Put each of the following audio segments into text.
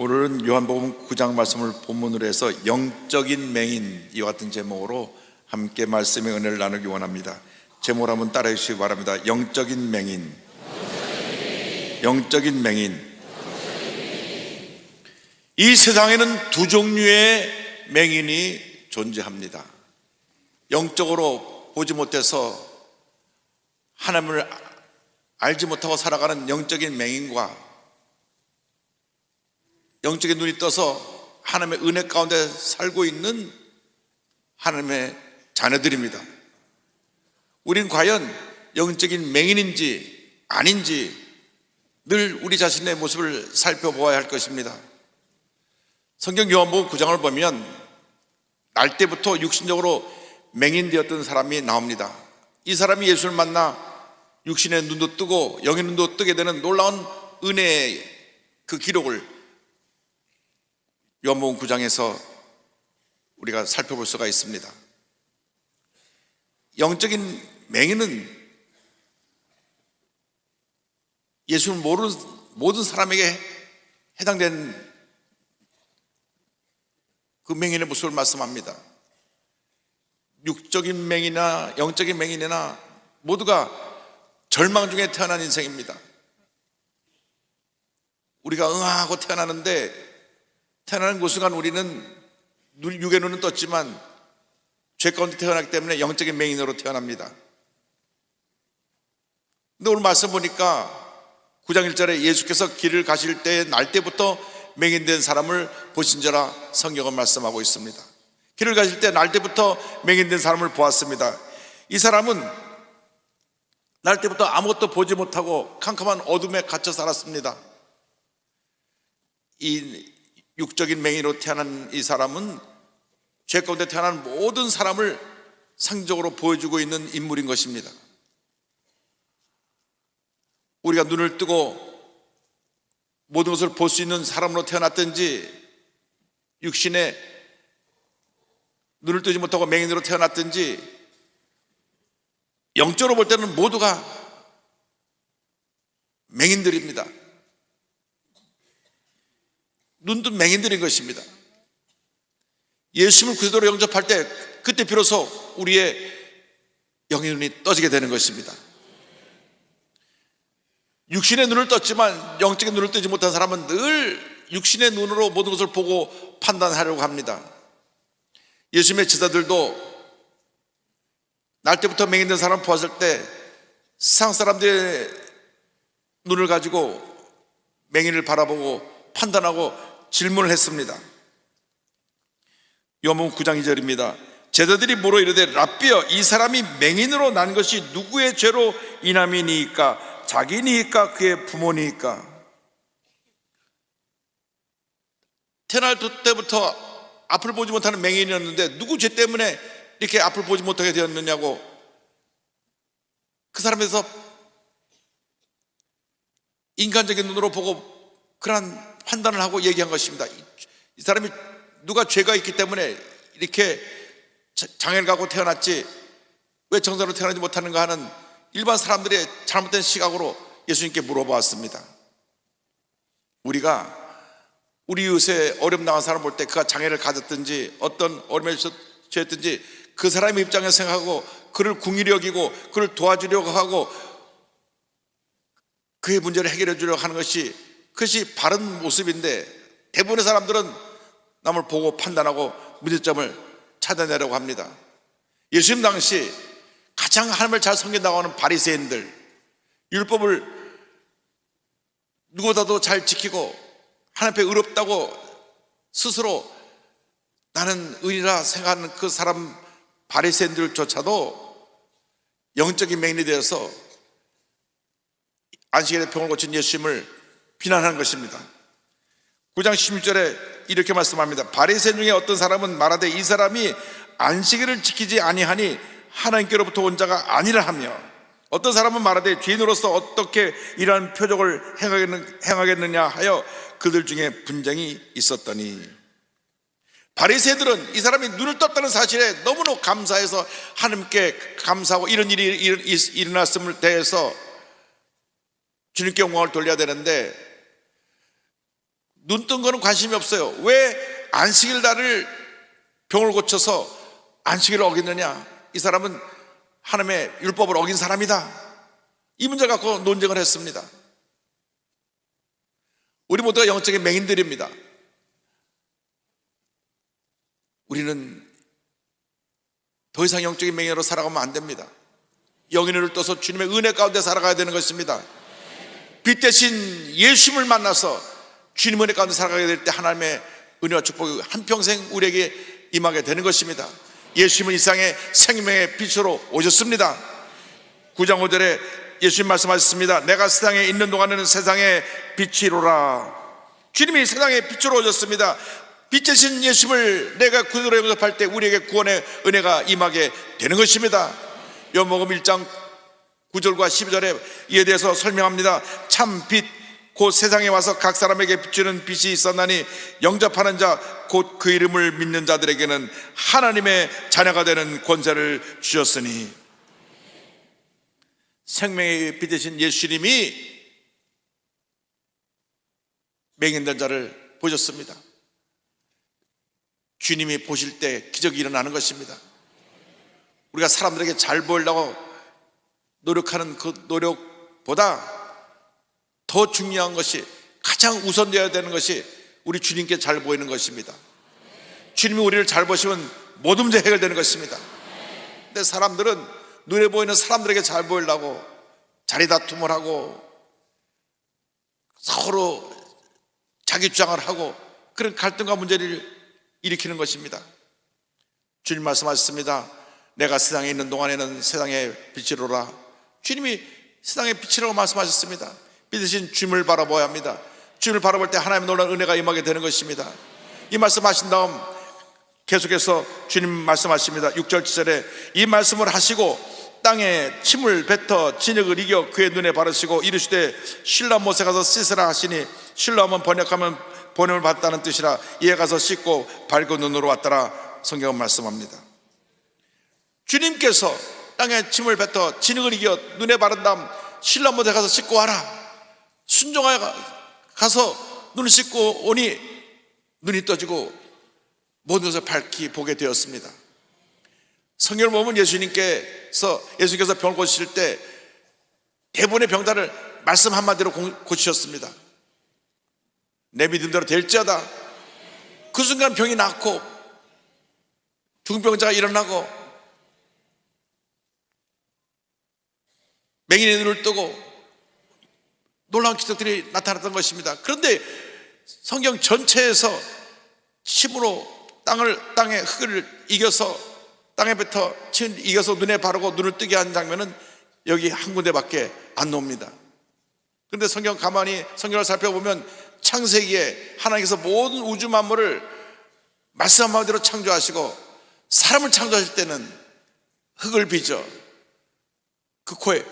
오늘은 요한복음 9장 말씀을 본문으로 해서 영적인 맹인 이와 같은 제목으로 함께 말씀의 은혜를 나누기 원합니다. 제목을 한번 따라해 주시기 바랍니다. 영적인 맹인. 영적인 맹인. 이 세상에는 두 종류의 맹인이 존재합니다. 영적으로 보지 못해서 하나님을 알지 못하고 살아가는 영적인 맹인과 영적인 눈이 떠서 하나님의 은혜 가운데 살고 있는 하나님의 자녀들입니다. 우린 과연 영적인 맹인인지 아닌지 늘 우리 자신의 모습을 살펴보아야 할 것입니다. 성경 요한복음 9장을 보면 날 때부터 육신적으로 맹인되었던 사람이 나옵니다. 이 사람이 예수를 만나 육신의 눈도 뜨고 영의 눈도 뜨게 되는 놀라운 은혜의 그 기록을 요한복음 9장에서 우리가 살펴볼 수가 있습니다. 영적인 맹인은 예수를 모르는 모든 사람에게 해당된 그 맹인의 모습을 말씀합니다. 육적인 맹이나 영적인 맹인이나 모두가 절망 중에 태어난 인생입니다. 우리가 응하고 태어나는데 태어나는 그 순간 우리는 눈, 육의 눈은 떴지만 죄 가운데 태어났기 때문에 영적인 맹인으로 태어납니다. 근데 오늘 말씀 보니까 9장 1절에 예수께서 길을 가실 때 날 때부터 맹인된 사람을 보신저라 성경은 말씀하고 있습니다. 길을 가실 때 날 때부터 맹인된 사람을 보았습니다. 이 사람은 날 때부터 아무것도 보지 못하고 캄캄한 어둠에 갇혀 살았습니다. 이 육적인 맹인으로 태어난 이 사람은 죄 가운데 태어난 모든 사람을 상적으로 보여주고 있는 인물인 것입니다. 우리가 눈을 뜨고 모든 것을 볼 수 있는 사람으로 태어났든지 육신에 눈을 뜨지 못하고 맹인으로 태어났든지 영적으로 볼 때는 모두가 맹인들입니다. 눈도 맹인들인 것입니다. 예수님을 그대로 영접할 때 그때 비로소 우리의 영의 눈이 떠지게 되는 것입니다. 육신의 눈을 떴지만 영적인 눈을 뜨지 못한 사람은 늘 육신의 눈으로 모든 것을 보고 판단하려고 합니다. 예수님의 제자들도 날 때부터 맹인된 사람 보았을 때 세상 사람들의 눈을 가지고 맹인을 바라보고 판단하고 질문을 했습니다. 요한복음 9장 2절입니다. 제자들이 물어 이르되 랍비여 이 사람이 맹인으로 난 것이 누구의 죄로 인함이니까 자기니까 그의 부모니까 태어날 때부터 앞을 보지 못하는 맹인이었는데 누구 죄 때문에 이렇게 앞을 보지 못하게 되었느냐고 그 사람에서 인간적인 눈으로 보고 그러한 판단을 하고 얘기한 것입니다. 이 사람이 누가 죄가 있기 때문에 이렇게 장애를 갖고 태어났지 왜 정상으로 태어나지 못하는가 하는 일반 사람들의 잘못된 시각으로 예수님께 물어보았습니다. 우리가 우리 이웃에 어려움 당한 사람 볼 때 그가 장애를 가졌든지 어떤 어려움에 처했든지 그 사람의 입장에서 생각하고 그를 궁일히 여기고 그를 도와주려고 하고 그의 문제를 해결해 주려고 하는 것이 그것이 바른 모습인데 대부분의 사람들은 남을 보고 판단하고 문제점을 찾아내려고 합니다. 예수님 당시 가장 하나님을 잘 섬긴다고 하는 바리새인들 율법을 누구보다도 잘 지키고 하나님 앞에 의롭다고 스스로 나는 의인이라 생각하는 그 사람 바리새인들조차도 영적인 맹인이 되어서 안식일에 병을 고친 예수님을 비난하는 것입니다. 9장 16절에 이렇게 말씀합니다. 바리새 중에 어떤 사람은 말하되 이 사람이 안식일을 지키지 아니하니 하나님께로부터 온 자가 아니라 하며 어떤 사람은 말하되 죄인으로서 어떻게 이러한 표적을 행하겠느냐 하여 그들 중에 분쟁이 있었더니 바리새들은 이 사람이 눈을 떴다는 사실에 너무나 감사해서 하나님께 감사하고 이런 일이 일어났음을 대해서 주님께 영광을 돌려야 되는데 눈 뜬 거는 관심이 없어요. 왜 안식일 날을 병을 고쳐서 안식일을 어겼느냐? 이 사람은 하나님의 율법을 어긴 사람이다. 이 문제 갖고 논쟁을 했습니다. 우리 모두가 영적인 맹인들입니다. 우리는 더 이상 영적인 맹인으로 살아가면 안 됩니다. 영인을 떠서 주님의 은혜 가운데 살아가야 되는 것입니다. 빛 대신 예수님을 만나서 주님 은혜 가운데 살아가게 될 때 하나님의 은혜와 축복이 한평생 우리에게 임하게 되는 것입니다. 예수님은 이 세상에 생명의 빛으로 오셨습니다. 9장 5절에 예수님 말씀하셨습니다. 내가 세상에 있는 동안에는 세상의 빛이로라. 주님이 세상에 빛으로 오셨습니다. 빛이신 예수님을 내가 구주로 영접할 때 우리에게 구원의 은혜가 임하게 되는 것입니다. 요목음 1장 9절과 12절에 이에 대해서 설명합니다. 참 빛, 곧 세상에 와서 각 사람에게 비추는 빛이 있었나니 영접하는 자, 곧 그 이름을 믿는 자들에게는 하나님의 자녀가 되는 권세를 주셨으니 생명의 빛 대신 예수님이 맹인된 자를 보셨습니다. 주님이 보실 때 기적이 일어나는 것입니다. 우리가 사람들에게 잘 보이려고 노력하는 그 노력보다 더 중요한 것이 가장 우선되어야 되는 것이 우리 주님께 잘 보이는 것입니다. 주님이 우리를 잘 보시면 모든 문제 해결되는 것입니다. 근데 사람들은 눈에 보이는 사람들에게 잘 보이려고 자리 다툼을 하고 서로 자기 주장을 하고 그런 갈등과 문제를 일으키는 것입니다. 주님 말씀하셨습니다. 내가 세상에 있는 동안에는 세상의 빛이로라. 주님이 세상의 빛이라고 말씀하셨습니다. 믿으신 주님을 바라보아야 합니다. 주님을 바라볼 때 하나님의 놀라운 은혜가 임하게 되는 것입니다. 이 말씀하신 다음 계속해서 주님 말씀하십니다. 6절 7절에 이 말씀을 하시고 땅에 침을 뱉어 진흙을 이겨 그의 눈에 바르시고 이르시되 신라 못에 가서 씻으라 하시니 신라면 번역하면 번역을 받다는 뜻이라 이에 가서 씻고 밝은 눈으로 왔더라 성경은 말씀합니다. 주님께서 땅에 침을 뱉어 진흙을 이겨 눈에 바른 다음 신라 못에 가서 씻고 와라 순종하여 가서 눈을 씻고 오니 눈이 떠지고 모든 것을 밝히 보게 되었습니다. 성경을 보면 예수님께서 예수님께서 병을 고치실 때 대부분의 병자를 말씀 한마디로 고치셨습니다. 내 믿음대로 될지어다. 그 순간 병이 낫고 중병자가 일어나고 맹인의 눈을 뜨고 놀라운 기적들이 나타났던 것입니다. 그런데 성경 전체에서 침으로 땅을 땅의 흙을 이겨서 땅에 뱉어 침 이겨서 눈에 바르고 눈을 뜨게 한 장면은 여기 한 군데밖에 안 나옵니다. 그런데 성경 가만히 성경을 살펴보면 창세기에 하나님께서 모든 우주 만물을 말씀 한마디로 창조하시고 사람을 창조하실 때는 흙을 빚어 그 코에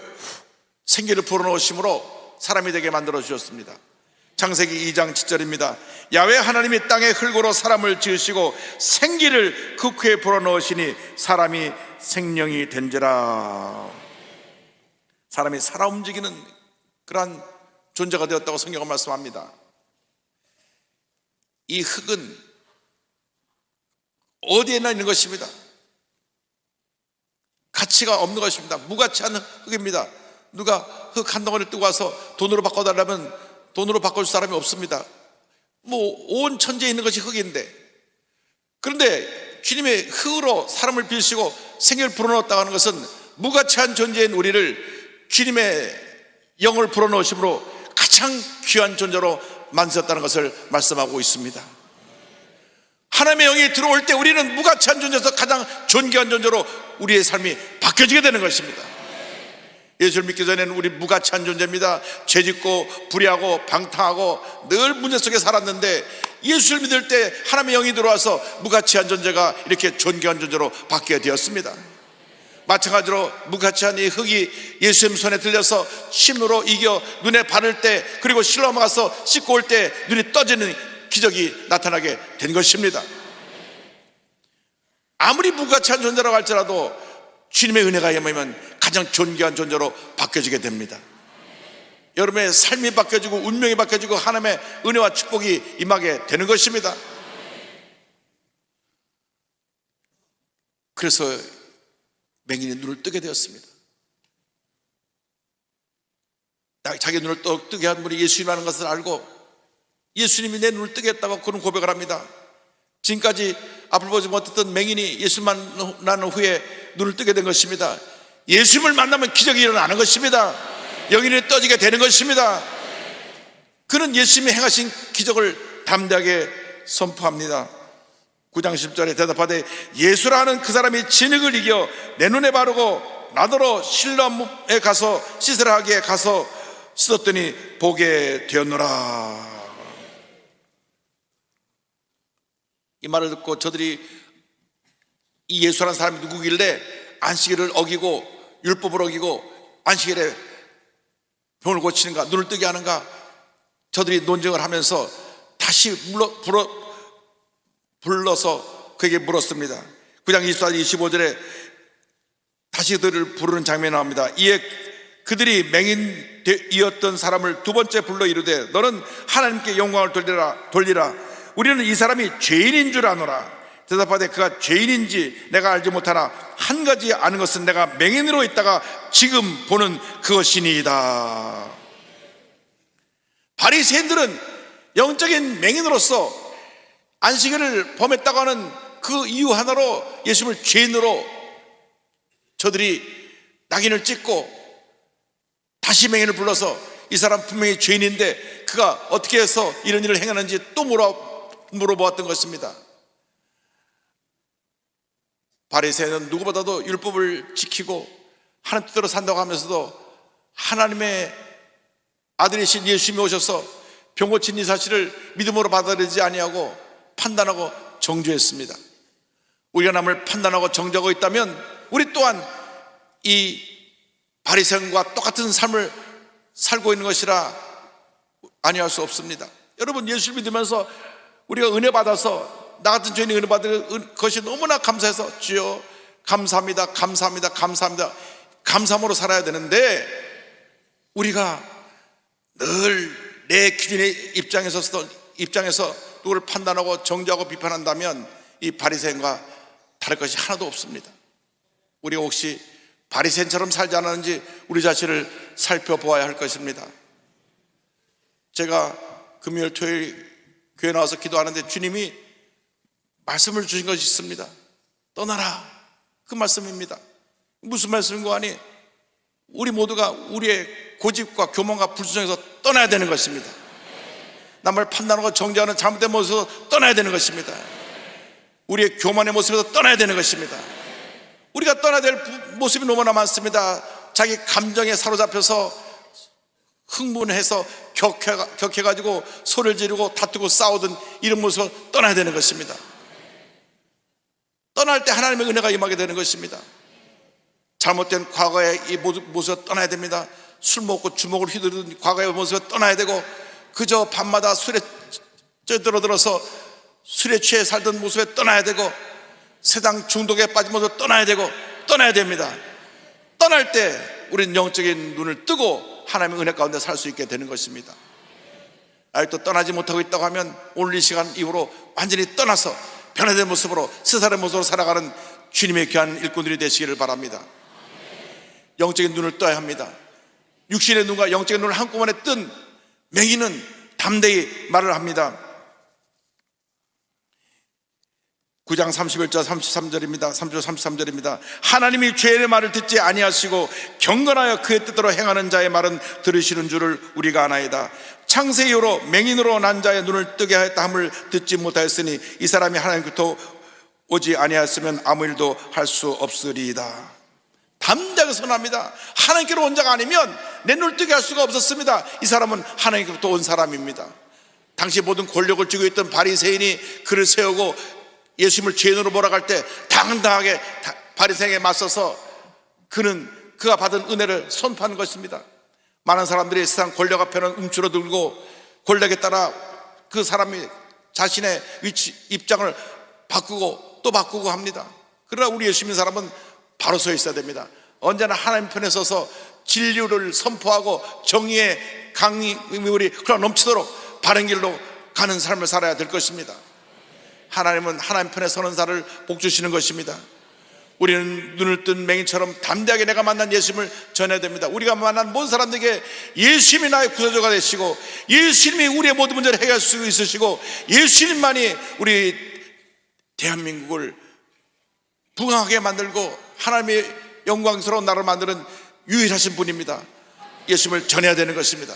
생기를 불어넣으심으로 사람이 되게 만들어 주셨습니다. 창세기 2장 7절입니다. 야외 하나님이 땅에 흙으로 사람을 지으시고 생기를 그 코에 불어넣으시니 사람이 생명이 된지라. 사람이 살아 움직이는 그러한 존재가 되었다고 성경은 말씀합니다. 이 흙은 어디에나 있는 것입니다. 가치가 없는 것입니다. 무가치한 흙입니다. 누가 흙한 덩어리를 뜨고 와서 돈으로 바꿔달라면 돈으로 바꿔줄 사람이 없습니다. 뭐 온 천지에 있는 것이 흙인데 그런데 주님의 흙으로 사람을 빌시고 생을 불어넣었다고 하는 것은 무가치한 존재인 우리를 주님의 영을 불어넣으심으로 가장 귀한 존재로 만드셨다는 것을 말씀하고 있습니다. 하나님의 영이 들어올 때 우리는 무가치한 존재에서 가장 존귀한 존재로 우리의 삶이 바뀌어지게 되는 것입니다. 예수를 믿기 전에는 우리 무가치한 존재입니다. 죄짓고 불의하고 방탕하고 늘 문제 속에 살았는데 예수를 믿을 때 하나님의 영이 들어와서 무가치한 존재가 이렇게 존귀한 존재로 바뀌게 되었습니다. 마찬가지로 무가치한 이 흙이 예수님 손에 들려서 침으로 이겨 눈에 바를 때 그리고 실로마 가서 씻고 올 때 눈이 떠지는 기적이 나타나게 된 것입니다. 아무리 무가치한 존재라고 할지라도 주님의 은혜가 임하면 가장 존귀한 존재로 바뀌어지게 됩니다. 여러분의 삶이 바뀌어지고 운명이 바뀌어지고 하나님의 은혜와 축복이 임하게 되는 것입니다. 그래서 맹인의 눈을 뜨게 되었습니다. 나- 자기 눈을 또 뜨게 한 분이 예수님이라는 것을 알고 예수님이 내 눈을 뜨게 했다고 그런 고백을 합니다. 지금까지 앞을 보지 못했던 맹인이 예수 만 난 후에 눈을 뜨게 된 것입니다. 예수님을 만나면 기적이 일어나는 것입니다. 영인이 떠지게 되는 것입니다. 그는 예수님이 행하신 기적을 담대하게 선포합니다. 9장 10절에 대답하되 예수라는 그 사람이 진흙을 이겨 내 눈에 바르고 나더러 실로암에 가서 하기에 가서 씻었더니 보게 되었노라. 이 말을 듣고 저들이 이 예수라는 사람이 누구길래 안식일을 어기고 율법을 어기고 안식일에 병을 고치는가 눈을 뜨게 하는가 저들이 논쟁을 하면서 다시 불러, 불러, 불러서 그에게 물었습니다. 9장 24절 25절에 다시 그들을 부르는 장면이 나옵니다. 이에 그들이 맹인이었던 사람을 두 번째 불러 이르되 너는 하나님께 영광을 돌리라 돌리라. 우리는 이 사람이 죄인인 줄 아노라 대답하되 그가 죄인인지 내가 알지 못하나 한 가지 아는 것은 내가 맹인으로 있다가 지금 보는 그것이니이다 바리새인들은 영적인 맹인으로서 안식일을 범했다고 하는 그 이유 하나로 예수님을 죄인으로 저들이 낙인을 찍고 다시 맹인을 불러서 이 사람 분명히 죄인인데 그가 어떻게 해서 이런 일을 행하는지 또 물어, 물어보았던 것입니다. 바리새인은 누구보다도 율법을 지키고 하나님 뜻대로 산다고 하면서도 하나님의 아들이신 예수님이 오셔서 병 고친 이 사실을 믿음으로 받아들이지 아니하고 판단하고 정죄했습니다. 우리가 남을 판단하고 정죄하고 있다면 우리 또한 이 바리새인과 똑같은 삶을 살고 있는 것이라 아니할 수 없습니다. 여러분 예수 믿으면서 우리가 은혜 받아서 나 같은 죄인이 은혜 받은 것이 너무나 감사해서 주여 감사합니다, 감사합니다, 감사합니다, 감사함으로 살아야 되는데 우리가 늘 내 기준의 입장에서 입장에서 누구를 판단하고 정죄하고 비판한다면 이 바리새인과 다를 것이 하나도 없습니다. 우리가 혹시 바리새인처럼 살지 않았는지 우리 자신을 살펴보아야 할 것입니다. 제가 금요일 토요일 교회 나와서 기도하는데 주님이 말씀을 주신 것이 있습니다. 떠나라. 그 말씀입니다. 무슨 말씀인고 하니 우리 모두가 우리의 고집과 교만과 불순종에서 떠나야 되는 것입니다. 남을 판단하고 정죄하는 잘못된 모습에서 떠나야 되는 것입니다. 우리의 교만의 모습에서 떠나야 되는 것입니다. 우리가 떠나야 될 모습이 너무나 많습니다. 자기 감정에 사로잡혀서 흥분해서 격해, 격해가지고 소리를 지르고 다투고 싸우던 이런 모습을 떠나야 되는 것입니다. 떠날 때 하나님의 은혜가 임하게 되는 것입니다. 잘못된 과거의 이 모습을 떠나야 됩니다. 술 먹고 주먹을 휘두르는 과거의 모습을 떠나야 되고 그저 밤마다 술에 쪄들어들어서 술에 취해 살던 모습에 떠나야 되고 세상 중독에 빠진 모습을 떠나야 되고 떠나야 됩니다. 떠날 때 우리는 영적인 눈을 뜨고 하나님의 은혜 가운데 살 수 있게 되는 것입니다. 아직도 떠나지 못하고 있다고 하면 오늘 이 시간 이후로 완전히 떠나서 변화된 모습으로 세살의 모습으로 살아가는 주님의 귀한 일꾼들이 되시기를 바랍니다. 영적인 눈을 떠야 합니다. 육신의 눈과 영적인 눈을 한꺼번에 뜬 맹인은 담대히 말을 합니다. 9장 31절 33절입니다. 3절 33절입니다. 하나님이 죄의 말을 듣지 아니하시고 경건하여 그의 뜻대로 행하는 자의 말은 들으시는 줄을 우리가 아나이다. 창세 이후로 맹인으로 난 자의 눈을 뜨게 하였다 함을 듣지 못하였으니 이 사람이 하나님께부터 오지 아니하였으면 아무 일도 할 수 없으리이다. 담대하게 선합니다. 하나님께로 온 자가 아니면 내 눈을 뜨게 할 수가 없었습니다. 이 사람은 하나님께부터 온 사람입니다. 당시 모든 권력을 쥐고 있던 바리새인이 그를 세우고 예수님을 죄인으로 몰아갈 때 당당하게 바리새인에 맞서서 그는 그가 받은 은혜를 선포하는 것입니다. 많은 사람들이 세상 권력 앞에는 움츠러들고 권력에 따라 그 사람이 자신의 위치 입장을 바꾸고 또 바꾸고 합니다. 그러나 우리 예수 믿는 사람은 바로 서 있어야 됩니다. 언제나 하나님 편에 서서 진리를 선포하고 정의의 강물이 흘러 넘치도록 바른 길로 가는 삶을 살아야 될 것입니다. 하나님은 하나님 편에 서는 자를 복 주시는 것입니다. 우리는 눈을 뜬 맹인처럼 담대하게 내가 만난 예수님을 전해야 됩니다. 우리가 만난 모든 사람들에게 예수님이 나의 구세주가 되시고 예수님이 우리의 모든 문제를 해결할 수 있으시고 예수님만이 우리 대한민국을 부강하게 만들고 하나님의 영광스러운 나라를 만드는 유일하신 분입니다. 예수님을 전해야 되는 것입니다.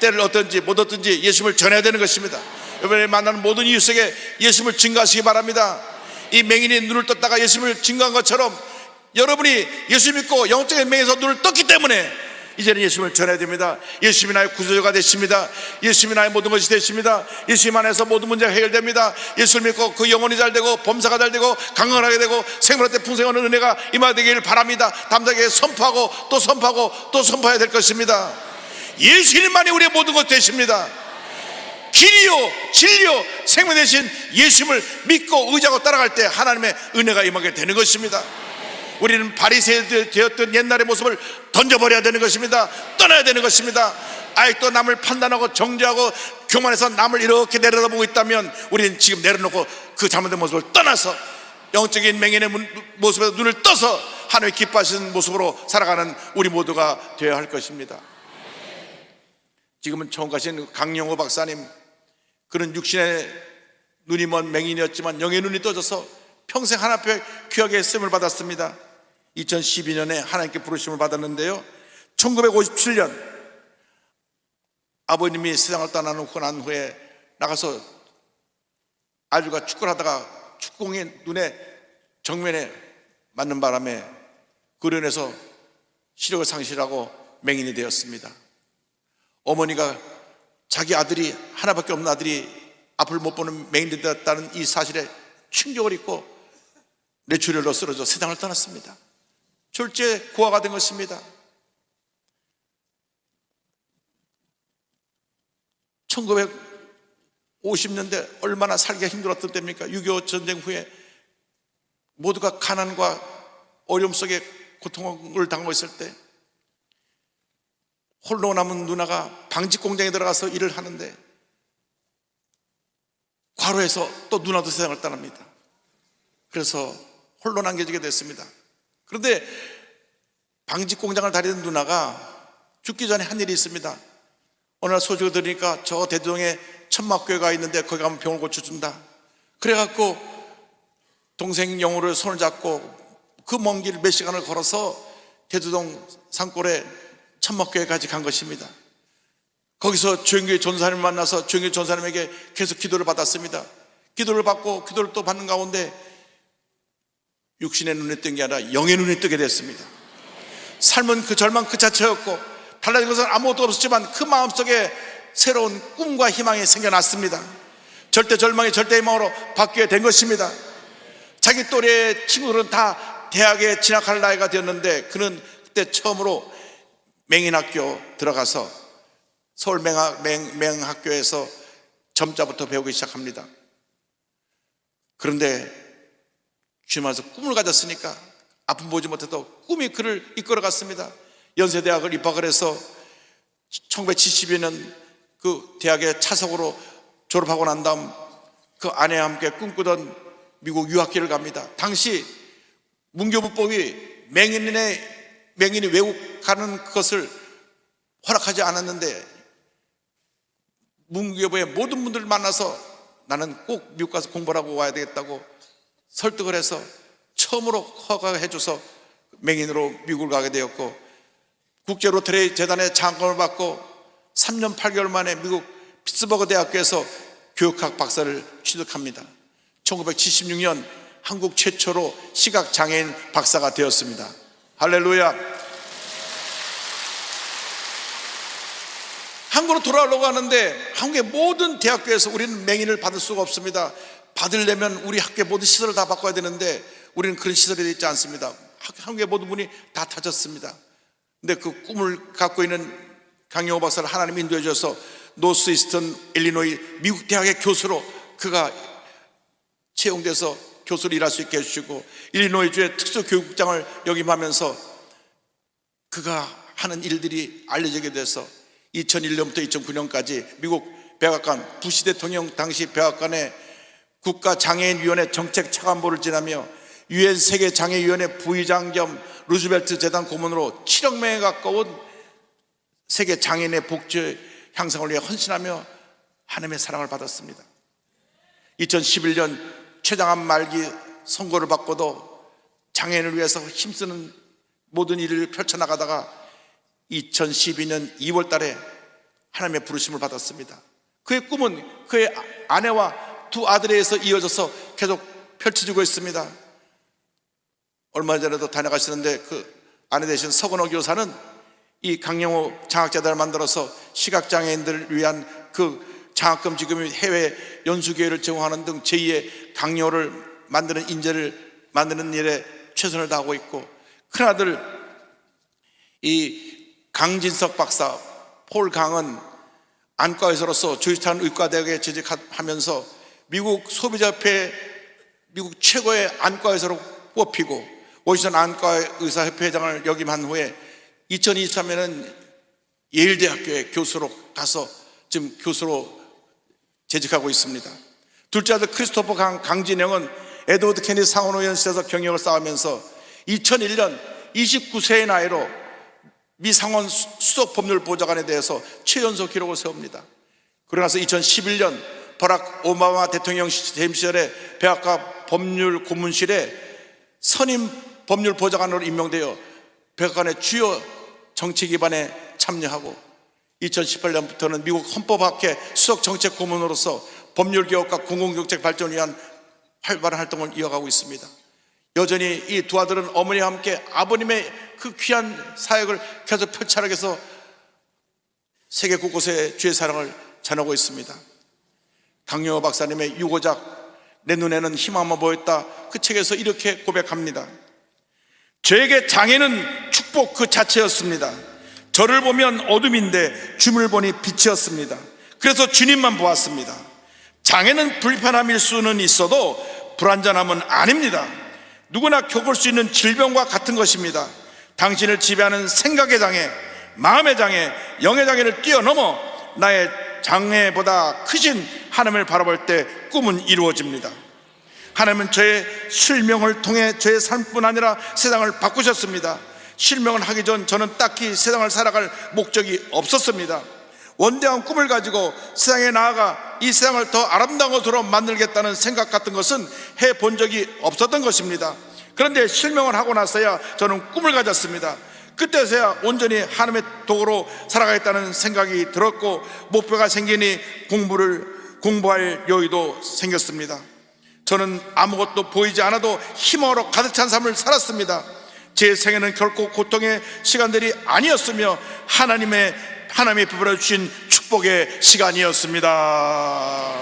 때를 어떤지 못 어떤지 예수님을 전해야 되는 것입니다. 이번에 만나는 모든 이웃에게 예수님을 증가하시기 바랍니다. 이 맹인이 눈을 떴다가 예수님을 증거한 것처럼 여러분이 예수 믿고 영적인 맹에서 눈을 떴기 때문에 이제는 예수님을 전해야 됩니다. 예수님이 나의 구조자가 되십니다. 예수님이 나의 모든 것이 되십니다. 예수님 안에서 모든 문제가 해결됩니다. 예수를 믿고 그 영혼이 잘 되고 범사가 잘 되고 강건하게 되고 때 풍성한 은혜가 임하되기를 바랍니다. 담대하게 선포하고 또 선포하고 또 선포해야 될 것입니다. 예수님만이 우리의 모든 것 되십니다. 길이요 진리요 생명 되신 예수님을 믿고 의지하고 따라갈 때 하나님의 은혜가 임하게 되는 것입니다. 우리는 바리새인들 되었던 옛날의 모습을 던져버려야 되는 것입니다. 떠나야 되는 것입니다. 아직도 남을 판단하고 정죄하고 교만해서 남을 이렇게 내려다보고 있다면 우리는 지금 내려놓고 그 잘못된 모습을 떠나서 영적인 맹인의 문- 모습에 눈을 떠서 하나님의 기뻐하시는 모습으로 살아가는 우리 모두가 되어야 할 것입니다. 지금은 처음 가신 강영호 박사님 그는 육신의 눈이 먼 맹인이었지만 영의 눈이 떠져서 평생 하나님께 귀하게 쓰임을 받았습니다. 2012년에 하나님께 부르심을 받았는데요. 1957년 아버님이 세상을 떠나놓고 난 후에 나가서 아들과 축구를 하다가 축구공이 눈에 정면에 맞는 바람에 그련에서 시력을 상실하고 맹인이 되었습니다. 어머니가 자기 아들이 하나밖에 없는 아들이 앞을 못 보는 맹인이 되었다는 이 사실에 충격을 입고 뇌출혈로 쓰러져 세상을 떠났습니다. 졸지에 고아가 된 것입니다. 1950년대 얼마나 살기가 힘들었던 때입니까? 6.25 전쟁 후에 모두가 가난과 어려움 속에 고통을 당하고 있을 때 홀로 남은 누나가 방직 공장에 들어가서 일을 하는데 과로해서 또 누나도 세상을 떠납니다. 그래서 홀로 남겨지게 됐습니다. 그런데 방직 공장을 다니는 누나가 죽기 전에 한 일이 있습니다. 어느 날 소식을 들으니까 저 대동에 천막교회가 있는데 거기 가면 병을 고쳐준다. 그래갖고 동생 영호를 손을 잡고 그 먼 길 몇 시간을 걸어서 대두동 산골에 천막교회까지 간 것입니다. 거기서 주영교회 전사님을 만나서 주영교회 전사님에게 계속 기도를 받았습니다. 기도를 받고 기도를 또 받는 가운데 육신의 눈에 뜬 게 아니라 영의 눈에 뜨게 됐습니다. 삶은 그 절망 그 자체였고 달라진 것은 아무것도 없었지만 그 마음속에 새로운 꿈과 희망이 생겨났습니다. 절대 절망이 절대 희망으로 바뀌게 된 것입니다. 자기 또래 친구들은 다 대학에 진학할 나이가 되었는데 그는 그때 처음으로 맹인학교 들어가서 서울 맹학교에서 점자부터 배우기 시작합니다. 그런데 주님께서 꿈을 가졌으니까 아픔 보지 못해도 꿈이 그를 이끌어 갔습니다. 연세대학을 입학을 해서 1972년 그 대학의 차석으로 졸업하고 난 다음 그 아내와 함께 꿈꾸던 미국 유학기를 갑니다. 당시 문교부법이 맹인의 맹인이 외국 가는 것을 허락하지 않았는데 문교부의 모든 분들을 만나서 나는 꼭 미국 가서 공부하고 와야 되겠다고 설득을 해서 처음으로 허가해 줘서 맹인으로 미국을 가게 되었고 국제 로터리 재단의 장관을 받고 3년 8개월 만에 미국 피츠버그 대학교에서 교육학 박사를 취득합니다. 1976년 한국 최초로 시각 장애인 박사가 되었습니다. 할렐루야. 한국으로 돌아오려고 하는데 한국의 모든 대학교에서 우리는 맹인을 받을 수가 없습니다. 받으려면 우리 학교의 모든 시설을 다 바꿔야 되는데 우리는 그런 시설이 있지 않습니다. 한국의 모든 분이 다 타졌습니다. 근데 그 꿈을 갖고 있는 강영호 박사를 하나님 인도해 줘서 노스 이스턴 일리노이 미국 대학의 교수로 그가 채용돼서 교수로 일할 수 있게 해주시고 일리노이주의 특수교육장을 역임하면서 그가 하는 일들이 알려지게 돼서 2001년부터 2009년까지 미국 백악관 부시 대통령 당시 백악관의 국가장애인위원회 정책 차관보를 지나며 유엔 세계장애위원회 부의장 겸 루즈벨트 재단 고문으로 7억 명에 가까운 세계 장애인의 복지 향상을 위해 헌신하며 하나님의 사랑을 받았습니다. 2011년 최장암 말기 선고를 받고도 장애인을 위해서 힘쓰는 모든 일을 펼쳐나가다가 2012년 2월 달에 하나님의 부르심을 받았습니다. 그의 꿈은 그의 아내와 두 아들에서 이어져서 계속 펼쳐지고 있습니다. 얼마 전에도 다녀가시는데 그 아내 되신 서건호 교사는 이 강영호 장학재단을 만들어서 시각장애인들을 위한 그 장학금 지금 해외 연수교회를 제공하는 등 제2의 강요를 만드는 인재를 만드는 일에 최선을 다하고 있고 큰아들 이 강진석 박사 폴 강은 안과 의사로서 조지타운 의과대학에 재직하면서 미국 소비자협회 미국 최고의 안과 의사로 뽑히고 워싱턴 안과 의사 협회장을 역임한 후에 2023년에는 예일대학교에 교수로 가서 지금 교수로 재직하고 있습니다. 둘째 아들 크리스토퍼 강, 강진영은 에드워드 케니 상원 의원실에서 경력을 쌓으면서 2001년 29세의 나이로 미 상원 수- 수석 법률 보좌관에 대해서 최연소 기록을 세웁니다. 그러고 나서 2011년 버락 오바마 대통령 시- 재임 시절에 백악관 법률 고문실에 선임 법률 보좌관으로 임명되어 백악관의 주요 정치 기반에 참여하고 2018년부터는 미국 헌법학회 수석 정책 고문으로서 법률 개혁과 공공정책 발전을 위한 활발한 활동을 이어가고 있습니다. 여전히 이 두 아들은 어머니와 함께 아버님의 그 귀한 사역을 계속 펼쳐나가서 세계 곳곳에 주의 사랑을 전하고 있습니다. 강영호 박사님의 유고작 내 눈에는 희망만 보였다 그 책에서 이렇게 고백합니다. 저에게 장애는 축복 그 자체였습니다. 저를 보면 어둠인데 주님을 보니 빛이었습니다. 그래서 주님만 보았습니다. 장애는 불편함일 수는 있어도 불완전함은 아닙니다. 누구나 겪을 수 있는 질병과 같은 것입니다. 당신을 지배하는 생각의 장애, 마음의 장애, 영의 장애를 뛰어넘어 나의 장애보다 크신 하나님을 바라볼 때 꿈은 이루어집니다. 하나님은 저의 실명을 통해 저의 삶뿐 아니라 세상을 바꾸셨습니다. 실명을 하기 전 저는 딱히 세상을 살아갈 목적이 없었습니다. 원대한 꿈을 가지고 세상에 나아가 이 세상을 더 아름다운 것으로 만들겠다는 생각 같은 것은 해 본 적이 없었던 것입니다. 그런데 실명을 하고 나서야 저는 꿈을 가졌습니다. 그때서야 온전히 하나님의 도구로 살아가겠다는 생각이 들었고 목표가 생기니 공부를 공부할 여유도 생겼습니다. 저는 아무것도 보이지 않아도 힘으로 가득 찬 삶을 살았습니다. 제 생애는 결코 고통의 시간들이 아니었으며 하나님의 하나님이 베풀어 주신 축복의 시간이었습니다.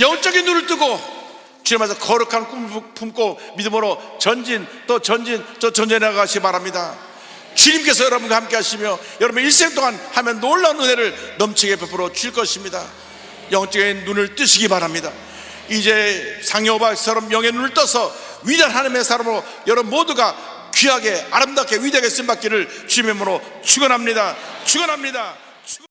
영적인 눈을 뜨고 주님 앞에서 거룩한 꿈을 품고 믿음으로 전진 또 전진 또 전진해 나가시 바랍니다. 주님께서 여러분과 함께 하시며 여러분 일생 동안 하면 놀라운 은혜를 넘치게 베풀어 줄 것입니다. 영적인 눈을 뜨시기 바랍니다. 이제 상여바처럼 영의 눈을 떠서 위대한 하나님의 사람으로 여러분 모두가 귀하게 아름답게 위대하게 쓰임받기를 주님의 이름으로 축원합니다. 축원합니다.